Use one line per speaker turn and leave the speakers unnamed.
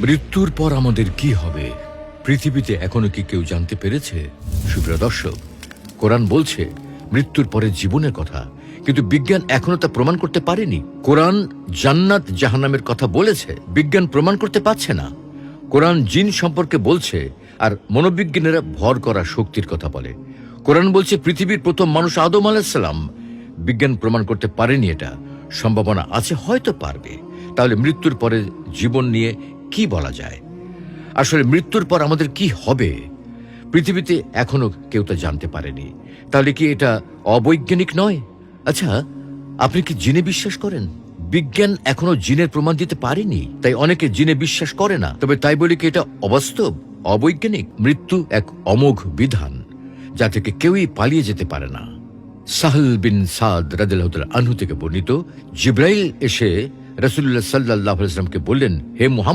মৃত্যুর পর আমাদের কি হবে? পৃথিবীতে এখনও কি কেউ জানতে পেরেছে? সুপ্রিয় দর্শক, কোরআন বলছে, মৃত্যুর পরে জীবনের কথা, কিন্তু বিজ্ঞান এখনও তা প্রমাণ করতে পারেনি। কোরআন জান্নাত জাহান্নামের কথা বলেছে, বিজ্ঞান প্রমাণ করতে পারছে না। কোরআন জিন সম্পর্কে বলছে, আর মনোবিজ্ঞানীরা ভর করা শক্তির কথা বলে। কোরআন বলছে, পৃথিবীর প্রথম মানুষ আদম আলাহিসাল্লাম বিজ্ঞান প্রমাণ করতে পারেনি এটা। সম্ভাবনা আছে, হয়তো পারবে। তাহলে মৃত্যুর পরে জীবন নিয়ে কি বলা যায়? আসলে মৃত্যুর পর আমাদের কি হবে? পৃথিবীতে এখনও কেউ তা জানতে পারেনি। তাহলে কি এটা অবৈজ্ঞানিক নয়? আচ্ছা আপনি কি জিনে বিশ্বাস করেন? বিজ্ঞান এখনও জিনের প্রমাণ দিতে পারেনি, তাই অনেকে জিনে বিশ্বাস করে না। তবে তাই বলি কি এটা অবাস্তব, অবৈজ্ঞানিক? মৃত্যু এক অমোঘ বিধান, যা থেকে কেউই পালিয়ে যেতে পারে না। সাহল বিন সাদ রাদিল্লাহ আনহু থেকে বর্ণিত, জিব্রাইল এসে রসুল্লাহ সাল্লাহ বললেন, হে মুহাম্মদ!